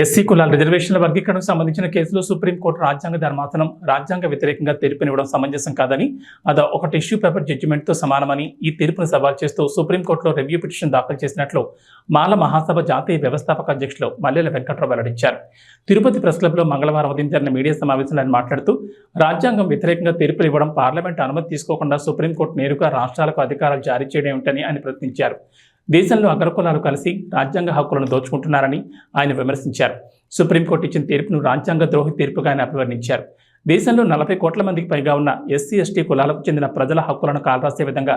SC కులాల రిజర్వేషన్ల వర్గీకరణకు సంబంధించిన కేసులో సుప్రీంకోర్టు రాజ్యాంగ ధర్మాసనం రాజ్యాంగ వ్యతిరేకంగా తీర్పునివ్వడం సమంజసం కాదని అది ఒక టిష్యూ పేపర్ జడ్జిమెంట్తో సమానమని ఈ తీర్పును సవాల్ చేస్తూ సుప్రీంకోర్టులో రివ్యూ పిటిషన్ దాఖలు చేసినట్లు మాల మహాసభ జాతీయ వ్యవస్థాపక అధ్యక్షులు మల్లెల వెంకట్రావు వెల్లడించారు. తిరుపతి ప్రెస్ క్లబ్లో మంగళవారం ఉదయం జరిగిన మీడియా సమావేశంలో ఆయన మాట్లాడుతూ రాజ్యాంగం వ్యతిరేకంగా తీర్పులు ఇవ్వడం పార్లమెంట్ అనుమతి తీసుకోకుండా సుప్రీంకోర్టు నేరుగా రాష్ట్రాలకు అధికారాలు జారీ చేయడం ఏమిటని ఆయన ప్రశ్నించారు. దేశంలో అగ్రకులాలు కలిసి రాజ్యాంగ హక్కులను దోచుకుంటున్నారని ఆయన విమర్శించారు. సుప్రీంకోర్టు ఇచ్చిన తీర్పును రాజ్యాంగ ద్రోహి తీర్పుగా ఆయన అభివర్ణించారు. దేశంలో నలభై కోట్ల మందికి పైగా ఉన్న ఎస్సీ ఎస్టీ కులాలకు చెందిన ప్రజల హక్కులను కాలరాసే విధంగా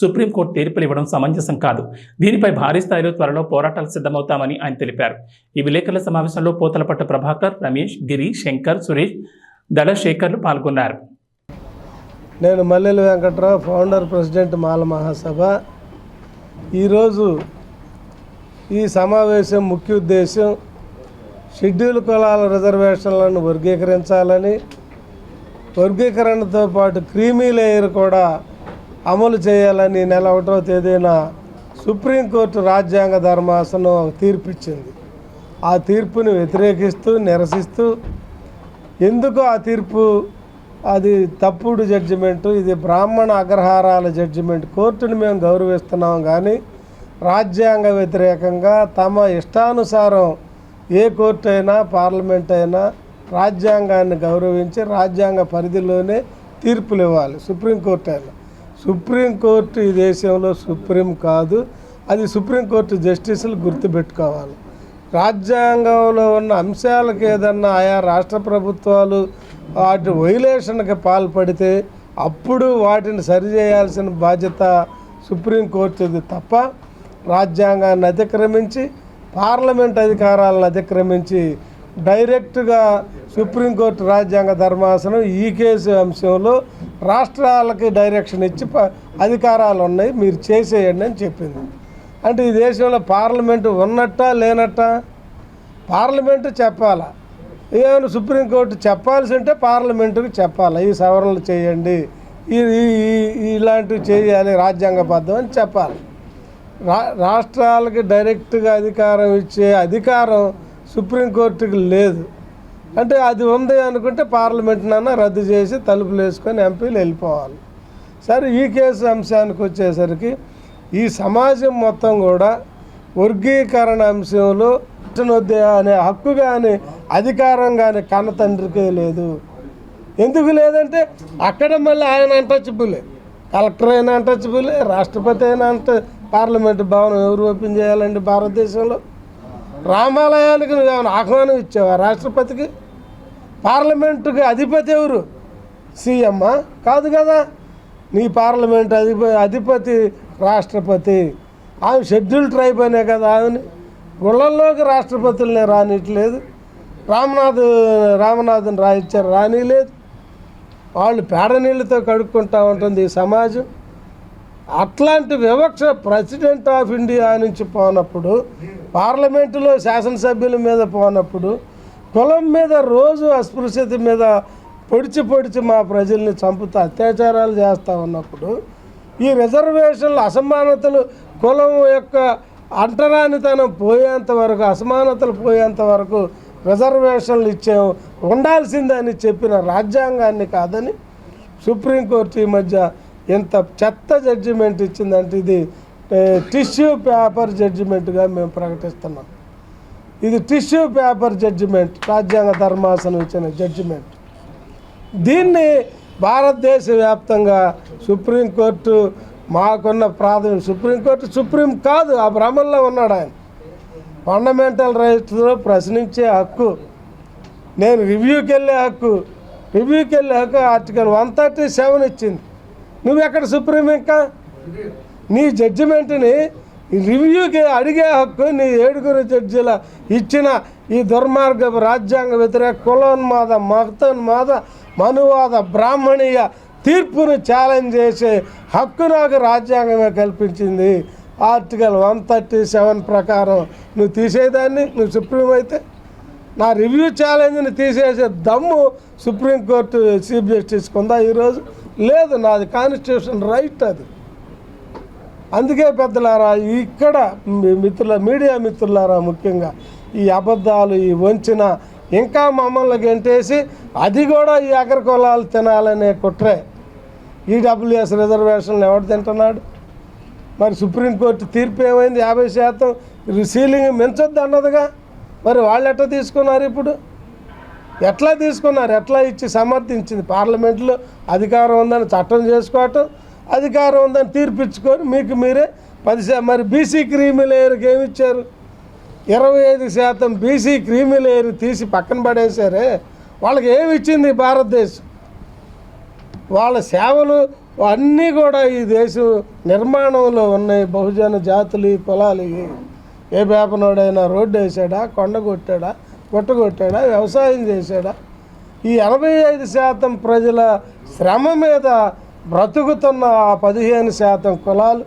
సుప్రీంకోర్టు తీర్పులు ఇవ్వడం సమంజసం కాదు. దీనిపై భారీ స్థాయిలో త్వరలో పోరాటాలు సిద్ధమవుతామని ఆయన తెలిపారు. ఈ విలేకరుల సమావేశంలో పోతలపట్టు ప్రభాకర్ రమేష్ గిరి శంకర్ సురేష్ దళశేఖర్లు పాల్గొన్నారు. నేను మల్లెల వెంకట్రావు ఫౌండర్ ప్రెసిడెంట్ మాల మహాసభ. ఈరోజు ఈ సమావేశం ముఖ్య ఉద్దేశం షెడ్యూల్ కులాల రిజర్వేషన్లను వర్గీకరించాలని వర్గీకరణతో పాటు క్రీమీ లేయర్ కూడా అమలు చేయాలని నెల ఒకటో తేదీన సుప్రీంకోర్టు రాజ్యాంగ ధర్మాసనం తీర్పిచ్చింది. ఆ తీర్పుని వ్యతిరేకిస్తూ నిరసిస్తూ ఎందుకు ఆ తీర్పు అది తప్పుడు జడ్జిమెంటు ఇది బ్రాహ్మణ అగ్రహారాల జడ్జిమెంట్ కోర్టుని మేము గౌరవిస్తున్నాం కానీ రాజ్యాంగ వ్యతిరేకంగా తమ ఇష్టానుసారం ఏ కోర్టు అయినా పార్లమెంట్ అయినా రాజ్యాంగాన్ని గౌరవించి రాజ్యాంగ పరిధిలోనే తీర్పులు ఇవ్వాలి. సుప్రీంకోర్టు అయినా. సుప్రీంకోర్టు ఈ దేశంలో సుప్రీం కాదు. అది సుప్రీంకోర్టు జస్టిసులు గుర్తుపెట్టుకోవాలి. రాజ్యాంగంలో ఉన్న అంశాలకు ఏదన్నా ఆయా రాష్ట్ర ప్రభుత్వాలు వాటి వైలేషన్కి పాల్పడితే అప్పుడు వాటిని సరిచేయాల్సిన బాధ్యత సుప్రీంకోర్టుది తప్ప రాజ్యాంగాన్ని అతిక్రమించి పార్లమెంట్ అధికారాలను అతిక్రమించి డైరెక్ట్గా సుప్రీంకోర్టు రాజ్యాంగ ధర్మాసనం ఈ కేసు అంశంలో రాష్ట్రాలకి డైరెక్షన్ ఇచ్చి ప- అధికారాలు ఉన్నాయి మీరు చేసేయండి అని చెప్పింది. అంటే ఈ దేశంలో పార్లమెంటు ఉన్నట్టా లేనట్టా? పార్లమెంటు చెప్పాలా? ఏమైనా సుప్రీంకోర్టు చెప్పాల్సి ఉంటే పార్లమెంటుకి చెప్పాలి. ఈ సవరణలు చేయండి. ఈ ఇలాంటివి చేయాలి రాజ్యాంగబద్ధం అని చెప్పాలి. రా రాష్ట్రాలకి డైరెక్ట్గా అధికారం ఇచ్చే అధికారం సుప్రీంకోర్టుకి లేదు. అంటే అది ఉంది అనుకుంటే పార్లమెంట్నన్నా రద్దు చేసి తలుపులు వేసుకొని ఎంపీలు వెళ్ళిపోవాలి. సరే ఈ కేసు అంశానికి వచ్చేసరికి ఈ సమాజం మొత్తం కూడా వర్గీకరణ అంశంలో వద్దే అనే హక్కు కానీ అధికారం కానీ కన్న తండ్రికే లేదు. ఎందుకు లేదంటే అక్కడ మళ్ళీ ఆయన అంటచబులే కలెక్టర్ అయినా అంటచబులే రాష్ట్రపతి అయినా అంట పార్లమెంటు భవనం ఎవరు ఓపెన్ చేయాలండి భారతదేశంలో? రామాలయానికి నువ్వు ఏమైనా ఆహ్వానం ఇచ్చావా రాష్ట్రపతికి? పార్లమెంటుకి అధిపతి ఎవరు? సీఎమ్మా కాదు కదా. నీ పార్లమెంట్ అధిపతి అధిపతి రాష్ట్రపతి. ఆమె షెడ్యూల్ ట్రైబ్ అనే కదా ఆమెని. గుళ్ళల్లోకి రాష్ట్రపతుల్ని రానిట్లేదు. రామనాథ్ రామనాథన్ రాయిచ్చారు రానిలేదు వాళ్ళు పేడ నీళ్ళతో కడుక్కుంటా ఉంటుంది ఈ సమాజం. అట్లాంటి వివక్ష ప్రెసిడెంట్ ఆఫ్ ఇండియా నుంచి పోనప్పుడు పార్లమెంటులో శాసనసభ్యుల మీద పోనప్పుడు కులం మీద రోజు అస్పృశ్యత మీద పొడిచి పొడిచి మా ప్రజల్ని చంపుతూ అత్యాచారాలు చేస్తూ ఉన్నప్పుడు ఈ రిజర్వేషన్లు అసమానతలు కులం యొక్క అంటరానితనం పోయేంత వరకు అసమానతలు పోయేంత వరకు రిజర్వేషన్లు ఇచ్చాము ఉండాల్సిందని చెప్పిన రాజ్యాంగాన్ని కాదని సుప్రీంకోర్టు ఈ మధ్య ఎంత చెత్త జడ్జిమెంట్ ఇచ్చిందంటే ఇది టిష్యూ పేపర్ జడ్జిమెంట్గా మేము ప్రకటిస్తున్నాం. ఇది టిష్యూ పేపర్ జడ్జిమెంట్ రాజ్యాంగ ధర్మాసనం ఇచ్చిన జడ్జిమెంట్ దీన్ని భారతదేశ వ్యాప్తంగా సుప్రీంకోర్టు మాకున్న ప్రాథమిక సుప్రీంకోర్టు సుప్రీం కాదు ఆ భ్రమల్లో ఉన్నాడు ఆయన. ఫండమెంటల్ రైట్స్లో ప్రశ్నించే హక్కు నేను రివ్యూకి వెళ్ళే హక్కు రివ్యూకి వెళ్ళే హక్కు ఆర్టికల్ వన్ థర్టీ సెవెన్ ఇచ్చింది. నువ్వు ఎక్కడ సుప్రీం ఇంకా? నీ జడ్జిమెంట్ని రివ్యూకి అడిగే హక్కు నీ ఏడుగురు జడ్జిల ఇచ్చిన ఈ దుర్మార్గపు రాజ్యాంగ వ్యతిరేక కులోన్మాద మతోన్మాద మనువాద బ్రాహ్మణీయ తీర్పును ఛాలెంజ్ చేసే హక్కు నాకు రాజ్యాంగమే కల్పించింది. ఆర్టికల్ వన్ థర్టీ సెవెన్ ప్రకారం నువ్వు తీసేదాన్ని నువ్వు సుప్రీం అయితే. నా రివ్యూ ఛాలెంజ్ని తీసేసే దమ్ము సుప్రీంకోర్టు చీఫ్ జస్టిస్కి ఉందా ఈరోజు? లేదు నాది కాన్స్టిట్యూషన్ రైట్ అది. అందుకే పెద్దలారా ఇక్కడ మీ మిత్రుల మీడియా మిత్రులారా ముఖ్యంగా ఈ అబద్ధాలు ఈ వంచిన ఇంకా మమ్మల్ని గెంటేసి అది కూడా ఈ అగ్రకులాలు తినాలనే కుట్రే. ఈడబ్ల్యూఎస్ రిజర్వేషన్లు ఎవడు తింటున్నాడు? మరి సుప్రీంకోర్టు తీర్పు ఏమైంది? యాభై శాతం సీలింగ్ మించొద్దు అన్నదిగా. మరి వాళ్ళు ఎట్లా తీసుకున్నారు ఇప్పుడు? ఎట్లా తీసుకున్నారు? ఎట్లా ఇచ్చి సమర్థించింది? పార్లమెంట్లో అధికారం ఉందని చట్టం చేసుకోవటం అధికారం ఉందని తీర్పిచ్చుకొని మీకు మీరే పది మరి బీసీ క్రీమీ లేయర్కి ఏమి ఇచ్చారు? ఇరవై ఐదు శాతం బీసీ క్రీమీ లేయర్ తీసి పక్కన పడేశారే. వాళ్ళకి ఏమి ఇచ్చింది భారతదేశం? వాళ్ళ సేవలు అన్నీ కూడా ఈ దేశం నిర్మాణంలో ఉన్నాయి. బహుజన జాతులు ఈ కులాలు ఏ పేపనోడైనా రోడ్డు వేసాడా కొండ కొట్టాడా గుట్ట కొట్టాడా వ్యవసాయం చేశాడా? ఈ ఎనభై ఐదు శాతం ప్రజల శ్రమ మీద బ్రతుకుతున్న ఆ పదిహేను శాతం కులాలు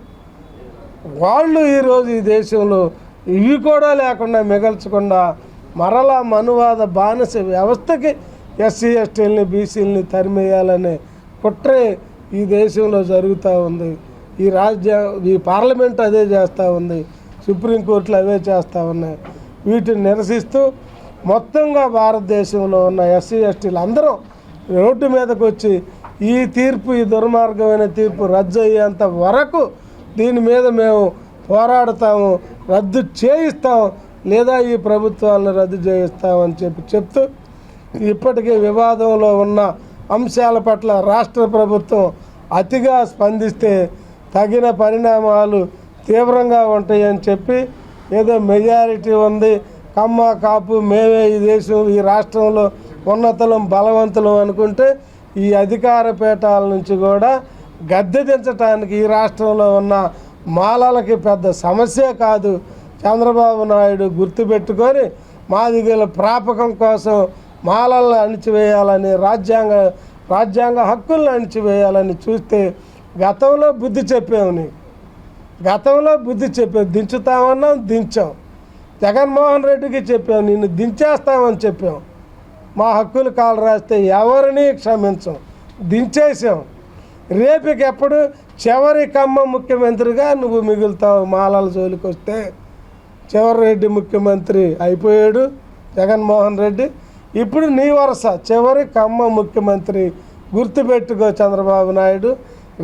వాళ్ళు ఈరోజు ఈ దేశంలో ఇవి కూడా లేకుండా మిగల్చకుండా మరలా మనువాద బానిస వ్యవస్థకి ఎస్సీ ఎస్టీలని బీసీలని తరిమేయాలనే కుట్రే ఈ దేశంలో జరుగుతూ ఉంది. ఈ రాజ్య ఈ పార్లమెంట్ అదే చేస్తూ ఉంది. సుప్రీంకోర్టులు అవే చేస్తూ ఉన్నాయి. వీటిని నిరసిస్తూ మొత్తంగా భారతదేశంలో ఉన్న ఎస్సీ ఎస్టీలు అందరూ రోడ్డు మీదకి వచ్చి ఈ తీర్పు ఈ దుర్మార్గమైన తీర్పు రద్దు అయ్యేంత వరకు దీని మీద మేము పోరాడతాము రద్దు చేయిస్తాం లేదా ఈ ప్రభుత్వాలను రద్దు చేయిస్తామని చెప్పి చెప్తూ ఇప్పటికే వివాదంలో ఉన్న అంశాల పట్ల రాష్ట్ర ప్రభుత్వం అతిగా స్పందిస్తే తగిన పరిణామాలు తీవ్రంగా ఉంటాయని చెప్పి ఏదో మెజారిటీ ఉంది. కమ్మ కాపు మేమే ఈ దేశం ఈ రాష్ట్రంలో ఉన్నతలం బలవంతులం అనుకుంటే ఈ అధికార పీఠాల నుంచి కూడా గద్దె దించడానికి ఈ రాష్ట్రంలో ఉన్న మాలలకి పెద్ద సమస్య కాదు. చంద్రబాబు నాయుడు గుర్తుపెట్టుకొని మాదిగల ప్రాపకం కోసం మాలలను అణిచివేయాలని రాజ్యాంగ రాజ్యాంగ హక్కులను అణిచివేయాలని చూస్తే గతంలో బుద్ధి చెప్పాము నీకు. గతంలో బుద్ధి చెప్పాం దించుతామన్నాం దించాం. జగన్మోహన్ రెడ్డికి చెప్పాం నిన్ను దించేస్తామని చెప్పాం మా హక్కులు కాలు రాస్తే ఎవరిని క్షమించం? దించేసాం రేపుకెప్పుడు చివరి కమ్మ ముఖ్యమంత్రిగా నువ్వు మిగులుతావు మాలల జోలికి వస్తే చివరి రెడ్డి ముఖ్యమంత్రి అయిపోయాడు జగన్మోహన్ రెడ్డి. ఇప్పుడు నీ వరుస చివరి కమ్మ ముఖ్యమంత్రి గుర్తుపెట్టుకో చంద్రబాబు నాయుడు.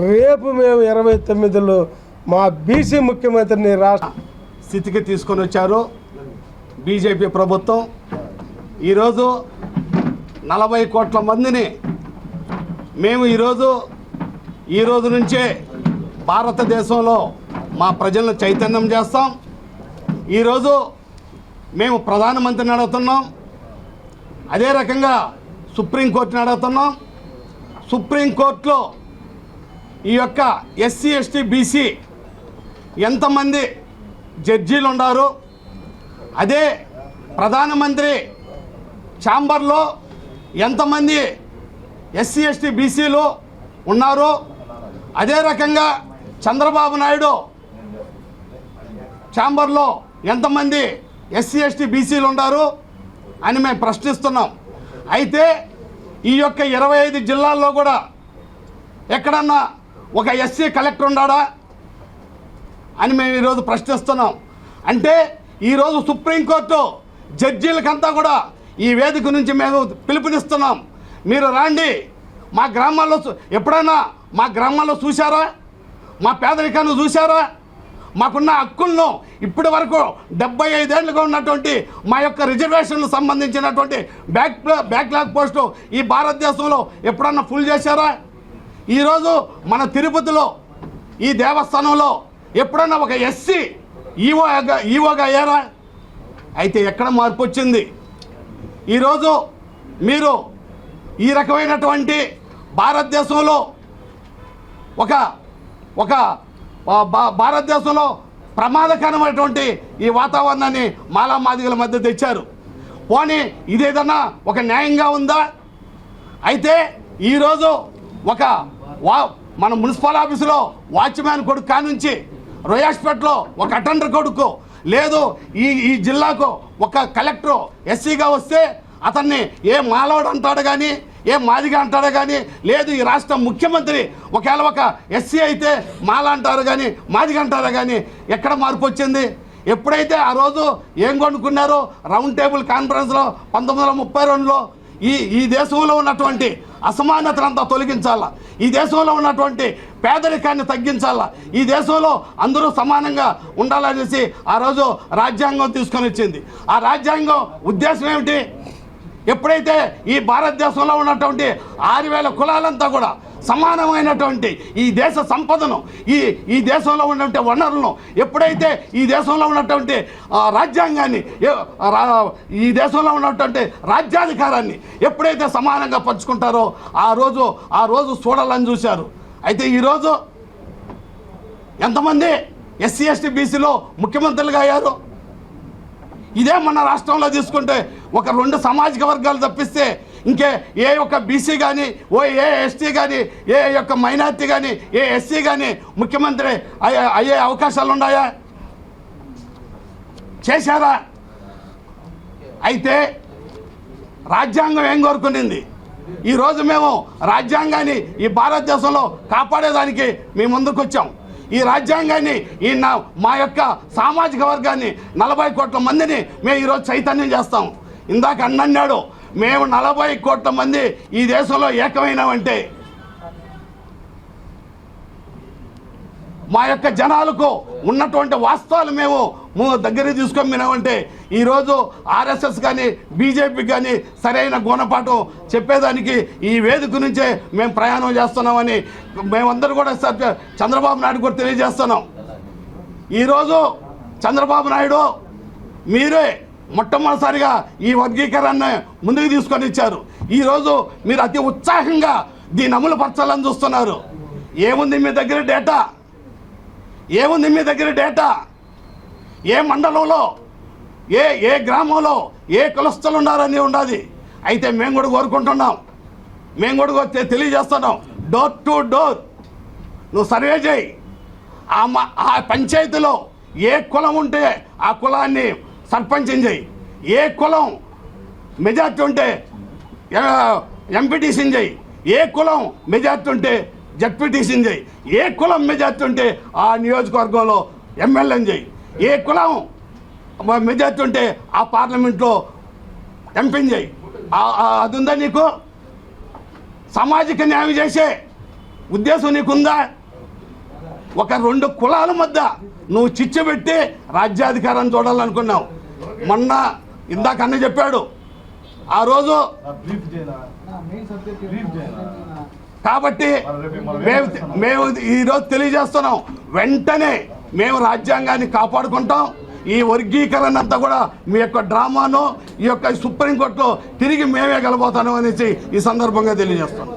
రేపు మేము ఇరవై తొమ్మిదిలో మా బీసీ ముఖ్యమంత్రిని రాష్ట్ర స్థితికి తీసుకొని వచ్చారు బీజేపీ ప్రభుత్వం. ఈరోజు నలభై కోట్ల మందిని మేము ఈరోజు ఈ రోజు నుంచే భారతదేశంలో మా ప్రజలను చైతన్యం చేస్తాం. ఈరోజు మేము ప్రధానమంత్రిని అడుగుతున్నాం. అదే రకంగా సుప్రీంకోర్టుని అడుగుతున్నాం. సుప్రీంకోర్టులో ఈ యొక్క ఎస్సీ ఎస్టీ బీసీ ఎంతమంది జడ్జీలు ఉన్నారు అదే ప్రధానమంత్రి ఛాంబర్లో ఎంతమంది ఎస్సీ ఎస్టీ బీసీలు ఉన్నారు అదే రకంగా చంద్రబాబు నాయుడు ఛాంబర్లో ఎంతమంది ఎస్సీ ఎస్టీ బీసీలు ఉన్నారు అని మేము ప్రశ్నిస్తున్నాం. అయితే ఈ యొక్క ఇరవై ఐదు జిల్లాల్లో కూడా ఎక్కడన్నా ఒక ఎస్సీ కలెక్టర్ ఉన్నాడా అని మేము ఈరోజు ప్రశ్నిస్తున్నాం. అంటే ఈరోజు సుప్రీంకోర్టు జడ్జీలకంతా కూడా ఈ వేదిక నుంచి మేము పిలుపునిస్తున్నాం. మీరు రాండి. మా గ్రామాల్లో చూ- ఎప్పుడైనా మా గ్రామాల్లో చూశారా? మా పేదరికాన్ని చూశారా? మాకున్న హక్కులను ఇప్పటి వరకు డెబ్బై ఐదేళ్ళుగా ఉన్నటువంటి మా యొక్క రిజర్వేషన్లు సంబంధించినటువంటి బ్యాక్ బ్యాక్లాగ్ పోస్టు ఈ భారతదేశంలో ఎప్పుడన్నా ఫుల్ చేశారా? ఈరోజు మన తిరుపతిలో ఈ దేవస్థానంలో ఎప్పుడన్నా ఒక ఎస్సీ ఈవోగా ఈవోగా అయ్యారా? అయితే ఎక్కడ మార్పు వచ్చింది? ఈరోజు మీరు ఈ రకమైనటువంటి భారతదేశంలో ఒక ఒక భారతదేశంలో ప్రమాదకరమైనటువంటి ఈ వాతావరణాన్ని మాలా మాదిగల మధ్య తెచ్చారు. పోనీ ఇదేదన్నా ఒక న్యాయంగా ఉందా? అయితే ఈరోజు ఒక వా మన మున్సిపల్ ఆఫీసులో వాచ్మ్యాన్ కొడుకు కానుంచి రొయాస్పేట్లో ఒక అటెండర్ కొడుకు లేదు ఈ ఈ జిల్లాకు ఒక కలెక్టర్ ఎస్సీగా వస్తే అతన్ని ఏ మాలోడు అంటాడు కానీ ఏ మాదిగా అంటాడు కానీ లేదు ఈ రాష్ట్ర ముఖ్యమంత్రి ఒకవేళ ఒక ఎస్సీ అయితే మాల అంటారు కానీ మాదిగా అంటారు కానీ ఎక్కడ మార్పు వచ్చింది? ఎప్పుడైతే ఆ రోజు ఏం కొనుక్కున్నారో రౌండ్ టేబుల్ కాన్ఫరెన్స్లో పంతొమ్మిది వందల ముప్పై రెండులో ఈ ఈ దేశంలో ఉన్నటువంటి అసమానతలంతా తొలగించాలా? ఈ దేశంలో ఉన్నటువంటి పేదరికాన్ని తగ్గించాలా? ఈ దేశంలో అందరూ సమానంగా ఉండాలనేసి ఆ రోజు రాజ్యాంగం తీసుకొని వచ్చింది ఆ రాజ్యాంగం ఉద్దేశం ఏమిటి? ఎప్పుడైతే ఈ భారతదేశంలో ఉన్నటువంటి ఆరు వేల కులాలంతా కూడా సమానమైనటువంటి ఈ దేశ సంపదను ఈ ఈ దేశంలో ఉన్నటువంటి వనరులను ఎప్పుడైతే ఈ దేశంలో ఉన్నటువంటి రాజ్యాంగాన్ని రా- ఈ దేశంలో ఉన్నటువంటి రాజ్యాధికారాన్ని ఎప్పుడైతే సమానంగా పంచుకుంటారో ఆ రోజు ఆ రోజు చూడాలని చూశారు. అయితే ఈరోజు ఎంతమంది ఎస్సీ ఎస్టీ బీసీలో ముఖ్యమంత్రులుగా అయ్యారు? ఇదే మన రాష్ట్రంలో తీసుకుంటే ఒక రెండు సామాజిక వర్గాలు తప్పిస్తే ఇంకే ఏ యొక్క బీసీ కానీ ఓ ఏ ఎస్టీ కానీ ఏ యొక్క మైనార్టీ కానీ ఏ ఎస్సీ కానీ ముఖ్యమంత్రి అయ్యే అయ్యే అవకాశాలు ఉన్నాయా? చేశారా? అయితే రాజ్యాంగం ఏం కోరుకునింది? ఈరోజు మేము రాజ్యాంగాన్ని ఈ భారతదేశంలో కాపాడేదానికి మీ ముందుకు వచ్చాం ఈ రాజ్యాంగాన్ని ఈ నా మా యొక్క సామాజిక వర్గాన్ని నలభై కోట్ల మందిని మేము ఈరోజు చైతన్యం చేస్తాం. ఇందాక అన్నన్నాడు మేము నలభై కోట్ల మంది ఈ దేశంలో ఏకమైనామంటే మా యొక్క జనాలకు ఉన్నటువంటి వాస్తవాలు మేము దగ్గర దగ్గరికి తీసుకొని వినామంటే ఈరోజు ఆర్ఎస్ఎస్ కానీ బీజేపీ కానీ సరైన గుణపాఠం చెప్పేదానికి ఈ వేదిక నుంచే మేము ప్రయాణం చేస్తున్నామని మేమందరూ కూడా చంద్రబాబు నాయుడు కూడా తెలియజేస్తున్నాం. ఈరోజు చంద్రబాబు నాయుడు మీరే మొట్టమొదటిసారిగా ఈ వర్గీకరణను ముందుకు తీసుకొని ఇచ్చారు ఈరోజు మీరు అతి ఉత్సాహంగా దీన్ని అమలు పరచాలని చూస్తున్నారు. ఏముంది మీ దగ్గర డేటా? ఏముంది మీ దగ్గర డేటా? ఏ మండలంలో ఏ ఏ గ్రామంలో ఏ కులస్థలు ఉన్నారని ఉన్నది అయితే మేము కూడా కోరుకుంటున్నాం. మేము కూడా తెలియజేస్తున్నాం. డోర్ టు డోర్ నువ్వు సర్వే చేయి. ఆ మా ఆ పంచాయతీలో ఏ కులం ఉంటే ఆ కులాన్ని సర్పంచ్ చేయి. ఏ కులం మెజార్టీ ఉంటే ఎంపీటీసీని చేయి. ఏ కులం మెజార్టీ ఉంటే జడ్పీటీసీని చేయి. ఏ కులం మెజార్టీ ఉంటే ఆ నియోజకవర్గంలో ఎమ్మెల్యేని చేయి. ఏ కులం మెజార్టీ ఉంటే ఆ పార్లమెంట్లో ఎంపీని చేయి. అది ఉందా నీకు? సామాజిక న్యాయం చేసే ఉద్దేశం నీకుందా? ఒక రెండు కులాల మధ్య నువ్వు చిచ్చబెట్టి రాజ్యాధికారం చూడాలనుకున్నావు. మొన్న ఇందాక అన్న చెప్పాడు. ఆ రోజు కాబట్టి మేము మేము ఈరోజు తెలియజేస్తున్నాం. వెంటనే మేము రాజ్యాంగాన్ని కాపాడుకుంటాం. ఈ వర్గీకరణ అంతా కూడా మీ యొక్క డ్రామాను ఈ యొక్క సుప్రీంకోర్టులో తిరిగి మేమే గెలబోతాను అనేసి ఈ సందర్భంగా తెలియజేస్తున్నాం.